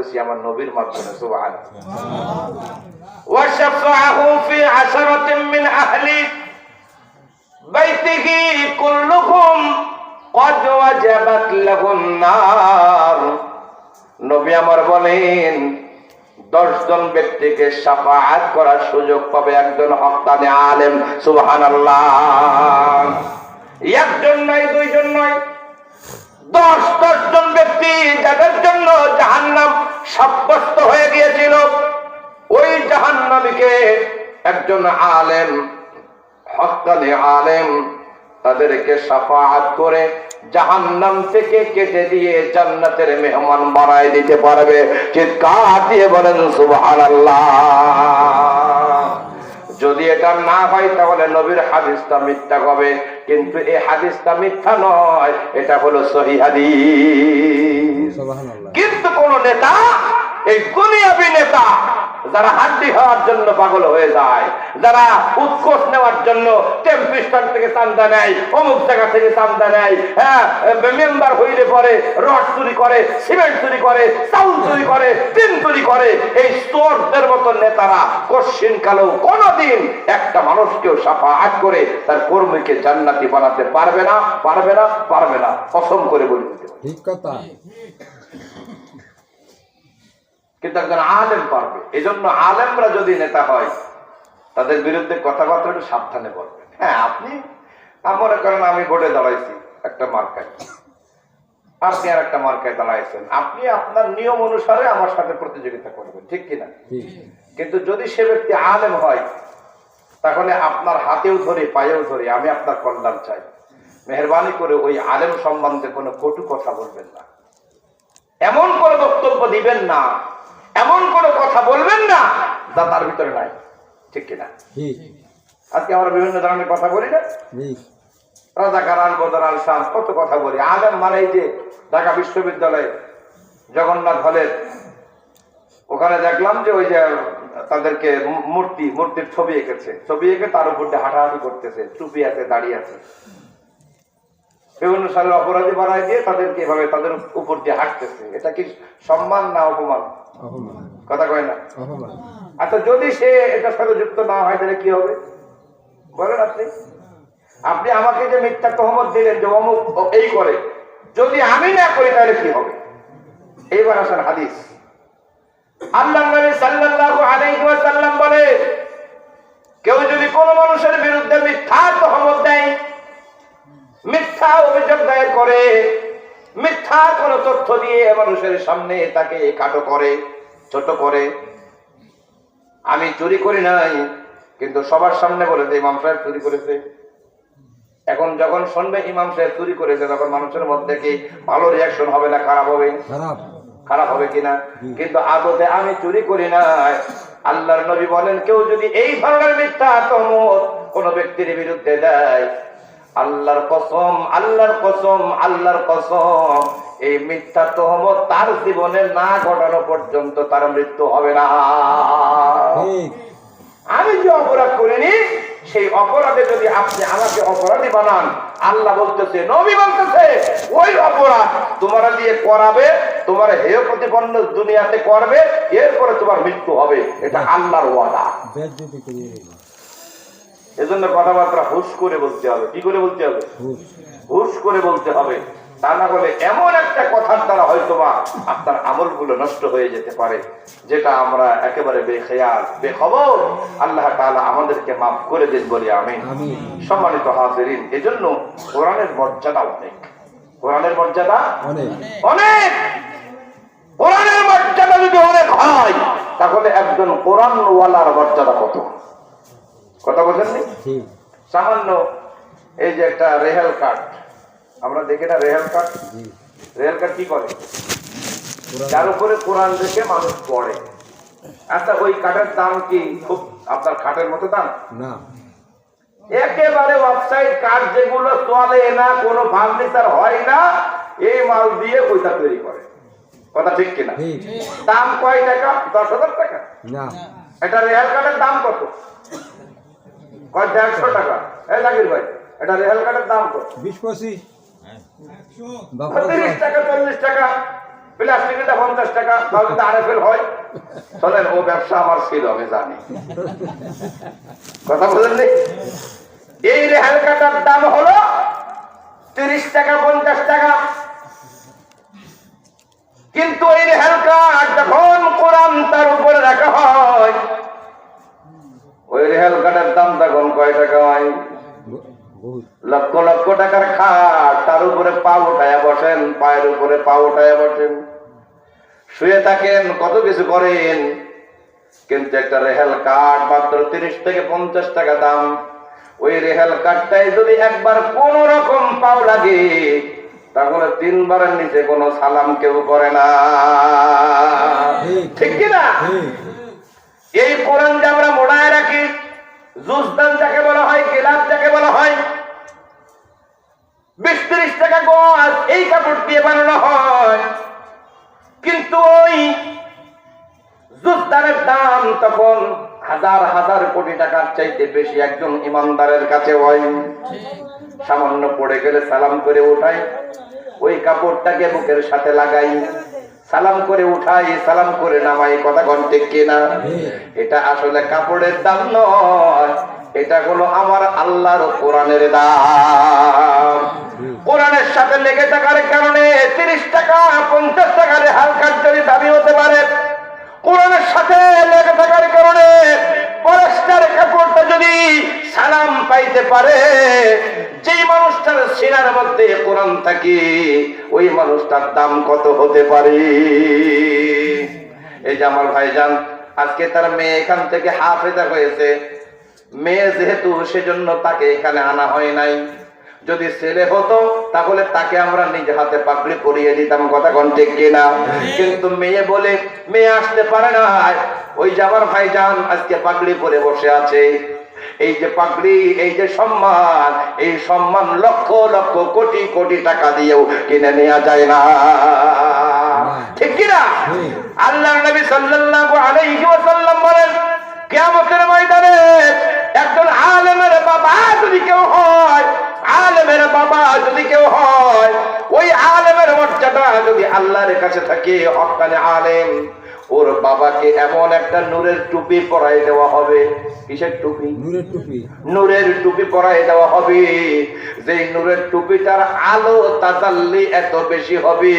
করতেছি আমার নবীর মাধ্যমে সুবহান وشفعه في عشرة من أهل بيته كلهم قد وجبت له النار নবী আমার বলেন দশ জন ব্যক্তিকে সাফাআত করার সুযোগ পাবে একজন হক্কানে আলেম সুবহানাল্লাহ একজন নয় দুইজন নয় দশ দশ জন ব্যক্তি যাদের জন্য জাহান্নাম সাব্যস্ত হয়ে গিয়েছিল, ওই জাহান্নামীকে একজন আলেম, হকানি আলেম তাদেরকে সাফাহাত করে জাহান্নাম থেকে কেটে দিয়ে জান্নাতের মেহমান বানায় দিতে পারবে। চিৎকার দিয়ে বলেন, সুবহানাল্লাহ। যদি এটা না হয়, তাহলে নবীর হাদিসটা মিথ্যা হবে কিন্তু এই হাদিসটা মিথ্যা নয় এটা হলো সহি হাদিস। কিন্তু কোন নেতা এই দুনিয়াবি নেতা যারা হাড্ডি হওয়ার জন্য পাগল হয়ে যায়, যারা উৎকোষ নেওয়ার জন্য টেম্পিস্টান থেকে চান্দা নেয়, অমুক জায়গা থেকে চান্দা নেয় হ্যাঁ মেম্বার হইলে পরে রড চুরি করে সিমেন্ট চুরি করে, চাউল চুরি করে টিন চুরি করে, এই চোরদের মতো নেতারা কশ্চিন কালেও কোনোদিন একটা মানুষকেও সাফা আট করে তার কর্মীকে জান্নাতি বানাতে পারবে না পারবে না পারবে না কসম করে বলে। ঠিক কথা কিন্তু একজন আলেম পারবে। এই জন্য আলেমরা যদি নেতা হয় তাদের বিরুদ্ধে কথাবার্তা একটু সাবধানে বলবেন। হ্যাঁ আপনি মনে করেন আমি ভোটে দাঁড়াইছি একটা মার্কায়। আপনি আর একটা মার্কায় দাঁড়াইছেন। আপনি আপনার নিয়ম অনুসারে আমার সাথে প্রতিযোগিতা করবেন ঠিক কিনা? কিন্তু যদি সে ব্যক্তি আলেম হয় তাহলে আপনার হাতেও ধরে পায়েও ধরে আমি আপনার কল্যাণ চাই। মেহরবানি করে ওই আলেম সম্বন্ধে কোনো কটু কথা বলবেন না। এমন কোনো বক্তব্য দিবেন না এমন কোনো কথা বলবেন না যা তার ভিতরে নাই। ঠিক কিনা? আজকে আমরা বিভিন্ন ধরনের কথা বলি না? ঠিক রাজাকারান বদরাল শাহ কত কথা বলি। আলেম মানে এই যে ঢাকা বিশ্ববিদ্যালয়ে জগন্নাথ হলের ওখানে দেখলাম যে ওই যে তাদেরকে মূর্তি মূর্তির ছবি এঁকেছে। ছবি এঁকে তার উপর দিয়ে হাঁটাহাঁটি করতেছে টুপি আছে দাঁড়িয়ে আছে। বিভিন্ন সালের অপরাধী বানায় দিয়ে তাদেরকে এভাবে তাদের উপর দিয়ে হাঁটতেছে। এটা কি সম্মান না অপমান? কথা কয় না? আচ্ছা যদি সে এটার সাথে যুক্ত না হয় তাহলে কি হবে? বলেন আপনি। আপনি আমাকে যে মিথ্যা তহমত দিলেন যে অমুক এই করে যদি আমি না করি তাহলে কি হবে? এইবার আসেন হাদিস। আল্লাহ নবী সাল্লাল্লাহু আলাইহি ওয়াসাল্লাম বলে কেউ যদি কোন মানুষের বিরুদ্ধে মিথ্যা তহমত দেয় মিথ্যা অভিযোগ দায়ের করে মিথ্যা কোন তথ্য দিয়ে মানুষের সামনে তাকে কাটো করে ছোট করে। আমি চুরি করি নাই কিন্তু সবার সামনে বলে যে ইমাম সাহেব চুরি করেছে। এখন যখন শুনবে ইমাম সাহেব চুরি করেছে তখন মানুষের মধ্যে কি ভালো রিয়াকশন হবে না খারাপ হবে? খারাপ। হবে কিনা কিন্তু আদতে আমি চুরি করি নাই। আল্লাহর নবী বলেন কেউ যদি এই ধরনের মিথ্যা কোন ব্যক্তির বিরুদ্ধে দেয় আল্লাহর কসম আল্লাহর কসম আল্লাহর কসম। এই মিথ্যা তহমত তার জীবনে না ঘটানো পর্যন্ত তার মৃত্যু হবে না। আমি যে অপরাধ করিনি সেই অপরাধে যদি আপনি আমাকে অপরাধী বানান আল্লাহ বলতেছে নবী বলতেছে ওই অপরাধ তোমার দিয়ে করাবে তোমার হেয় প্রতিপন্ন দুনিয়াতে করবে এরপরে তোমার মৃত্যু হবে। এটা আল্লাহর ওয়াদা। এজন্য কথাবার্তা হুশ করে বলতে হবে। কি করে বলতে হবে? হুশ। করে বলতে হবে। তা না হলে এমন একটা কথার দ্বারা হয়তোবা আপনার আমলগুলো নষ্ট হয়ে যেতে পারে যেটা আমরা একেবারে বেখেয়াল বেখবর। আল্লাহ তাআলা আমাদেরকে মাফ করে দিন বলি আমি সম্মানিত হাজিরিন এজন্য কোরআনের মর্যাদা অনেক। কোরআনের মর্যাদা অনেক। অনেক। কোরআনের মর্যাদা যদি অনেক হয় তাহলে একজন কোরআনওয়ালার মর্যাদা কত? কথা বোঝেননি ঠিক সামান্য এই যে একটা রেহেল কার্ড আমরা দেখি না রেহেল কার্ড? রেহেল কার্ড কি করে? যার উপরে কোরআন দেখে মানুষ পড়ে। আচ্ছা ওই কাঠের দাম কি খুব আপনার খাটের মতো দাম? না। একেবারে ওয়েবসাইট কার্ড যেগুলো চলে না কোনো ফার্নিচার হয় না এই মাল দিয়ে ওইটা তৈরি করে। কথা ঠিক কিনা দাম কয় টাকা? দশ হাজার টাকা। না। এটা রেহাল কার্ডের দাম কত? কয় দেড়শো টাকা? জাকির ভাই এটা রেহাল কার্ডের দাম কত? বিশ পঁচিশ। তিরিশ টাকা চল্লিশ টাকা প্লাস্টিকের পঞ্চাশ টাকা তাহলে যদি আরএফএল হয় চলেন ও ব্যবসা আমার জানি। কথা বলেননি এই রেহাল কাটার দাম হলো তিরিশ টাকা পঞ্চাশ টাকা। কিন্তু এই রেহাল কাঠ যখন কোরআন তার উপরে রাখা হয় ওই রেহাল কাঠের দাম তখন কয় টাকা হয় লক্ষ লক্ষ টাকার খাট তার উপরে পা উঠায়া বসেন পায়ের উপরে পা উঠায়া বসেন। শুয়ে থাকেন কত কিছু করেন। কিন্তু একটা রেহেল কাঠ মাত্র তিরিশ থেকে পঞ্চাশ টাকা দাম। ওই রেহেল কাঠটাই যদি একবার কোন রকম পাও লাগে তাহলে তিনবারের নিচে কোনো সালাম কেউ করে না। ঠিক। কিনা এই কোরআন যে আমরা মোড়ায় রাখি জুসদান যাকে বলা হয়, গেলাপ যাকে বলা হয়, বিশ ত্রিশ টাকা গজ এই কাপড় দিয়ে বানানো হয়। কিন্তু ওই জুসদানের দাম তখন হাজার হাজার কোটি টাকার চাইতে বেশি একজন ইমানদারের কাছে হয়। সামান্য পড়ে গেলে সালাম করে ওঠাই ওই কাপড়টাকে বুকের সাথে লাগাই। সালাম করে উঠাই সালাম করে নামাই কথা ঘন্টে কেনা? এটা আসলে কাপড়ের দাম নয় এটা হলো আমার আল্লাহর কোরআনের দাম। কোরআনের সাথে লেগে থাকার কারণে তিরিশ টাকা পঞ্চাশ টাকার হালকার যদি দাবি হতে পারে। কোরআনের সাথে লেগে থাকার কারণে পরেস্টার কাপড়টা যদি সালাম পাইতে পারে মানুষটার সিনার মধ্যে কোরআন থাকে, ওই মানুষটার দাম কত হতে পারে? এই যে আমার ভাইজান, আজকে তার মেয়ে এখান থেকে হাফেজা হয়েছে। মেয়ে যেহেতু সেজন্য তাকে এখানে আনা হয় নাই। যদি ছেলে হতো, তাহলে তাকে আমরা নিজ হাতে পাগড়ি পরিয়ে দিতাম, কথা ঘন্টে কিনা? কিন্তু মেয়ে বলে, মেয়ে আসতে পারে না। ওই যে আমার ভাইজান আজকে পাগড়ি পরে বসে আছে। এই যে পাগড়ি এই যে সম্মান এই সম্মান লক্ষ লক্ষ কোটি কোটি টাকা দিয়েও কিনে নেওয়া যায় না। ঠিক কিনা? আল্লাহ নবী সাল্লাল্লাহু আলাইহি ওয়াসাল্লাম বলেন কিয়ামতের ময়দানে একজন আলেমের বাবা যদি কেউ হয় আলেমের বাবা যদি কেউ হয় ওই আলেমের মর্যাদা যদি আল্লাহর কাছে থাকে হকানে আলেম। ওর বাবাকে এমন একটা নূরের টুপি পরাই দেওয়া হবে। কিসের টুপি? নূরের টুপি। নূরের টুপি পরাই দেওয়া হবে। যে নূরের টুপিটার আলো তাজাল্লি এত বেশি হবে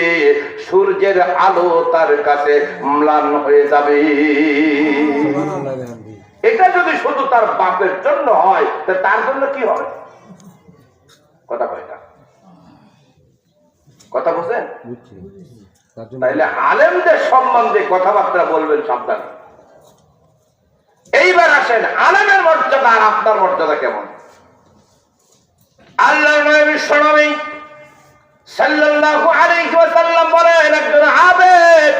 সূর্যের আলো তার কাছে ম্লান হয়ে যাবে। এটা যদি শুধু তার বাপের জন্য হয় তার জন্য কি হবে? কথা কয়টা কথা বলছেন? তাইলে আলেমদের সম্বন্ধে কথাবার্তা বলবেন সাবধানে। এইবার আসেন আলেমের মর্যাদা আর আপনার মর্যাদা কেমন? আল্লাহ নবী সাল্লাল্লাহু আলাইহি ওয়াসাল্লাম বলেন একজন আবেদ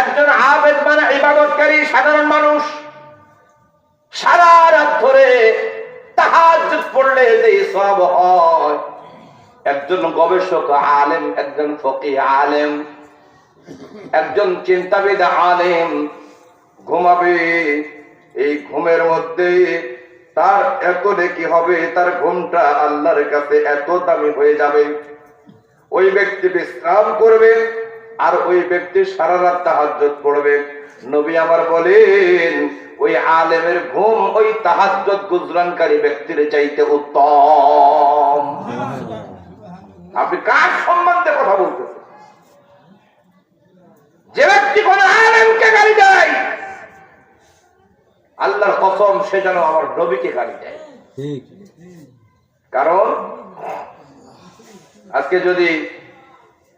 একজন আবেদ মানে ইবাদতকারী সাধারণ মানুষ। সারা রাত ধরে তাহাজ্জুদ পড়লে যে সব হয় একজন গবেষক আলেম, একজন ফকিহ আলেম, একজন চিন্তাবিদ আলেম ঘুমাবে। এই ঘুমের মধ্যে তার এত নেকি হবে, তার ঘুমটা আল্লাহর কাছে এত দামি হয়ে যাবে। ওই ব্যক্তি বিশ্রাম করবে আর ওই ব্যক্তি সারা রাত তাহাজ্জুদ পড়বে। নবী আমার বলেন, ওই আলেমের ঘুম ওই তাহাজ্জুদ গুজরানকারী ব্যক্তির চাইতে উত্তম। আপনি কার সম্বন্ধে কথা বলতেছেন? যে ব্যক্তি কোন আলেমকে গালি দেয় আল্লাহর কসম সে যেন আমার নবীকে গালি দেয়। কারণ আজকে যদি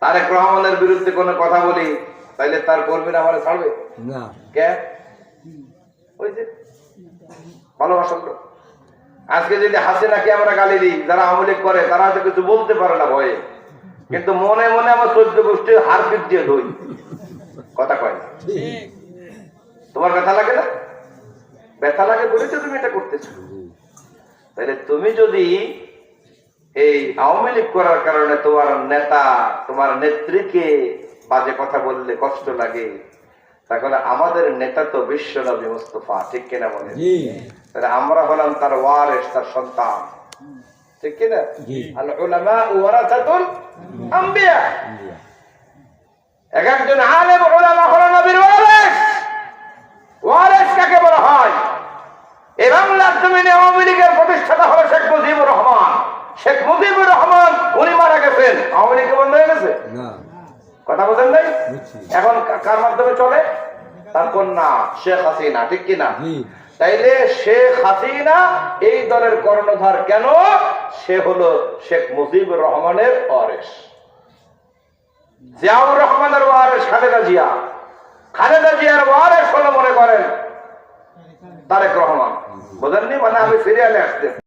তারেক রহমানের বিরুদ্ধে কোনো কথা বলি তাইলে তার কর্মীরা আমার ছাড়বে? না। কে? ওই যে ভালোবাসার লোক আজকে যদি হাসিনাকে আমরা গালি দিই, যারা আমলিক করে, তারা হয়তো কিছু বলতে পারে না ভয়ে। কিন্তু মনে মনে আমার চোদ্দ গোষ্ঠী হার পিট দিয়ে ধই। কথা কয় না। তোমার ব্যথা লাগে না? ব্যথা লাগে বলে তো তুমি এটা করতেছো। তাহলে তুমি যদি এই আওয়ামী লীগ করার কারণে তোমার নেতা, তোমার নেত্রীকে বাজে কথা বললে কষ্ট লাগে, তাহলে আমাদের নেতা তো বিশ্ব নবী মুস্তফা, ঠিক কিনা বলে তাহলে আমরা হলাম তার ওয়ারেস তার সন্তান। ঠিক কিনা। আল উলামা ওয়ারাসাতুল আম্বিয়া। এক একজন আলেম ওলামা হলো নবীর ওয়ারেস ওয়ারেস কাকে বলা হয়? এই বাংলার জমিনে আওয়ামী লীগের প্রতিষ্ঠাতা হলো শেখ মুজিবুর রহমান। শেখ মুজিবুর রহমান উনি মারা গেছেন। আওয়ামী লীগ বন্ধ হয়ে গেছে? কথা বোঝেন নাই? এখন কার মাধ্যমে চলে? তার কন্যা শেখ হাসিনা ঠিক কিনা তাইলে শেখ হাসিনা এই দলের কর্ণধার কেন? সে হলো শেখ মুজিবুর রহমানের ওয়ারেস জিয়াউর রহমানের ওয়ারেস খালেদা জিয়া। খালেদা জিয়ার ওয়ারেস হলো মনে করেন তারেক রহমান। বোঝেননি? মানে আমি সিরিয়ালে আসতেছি।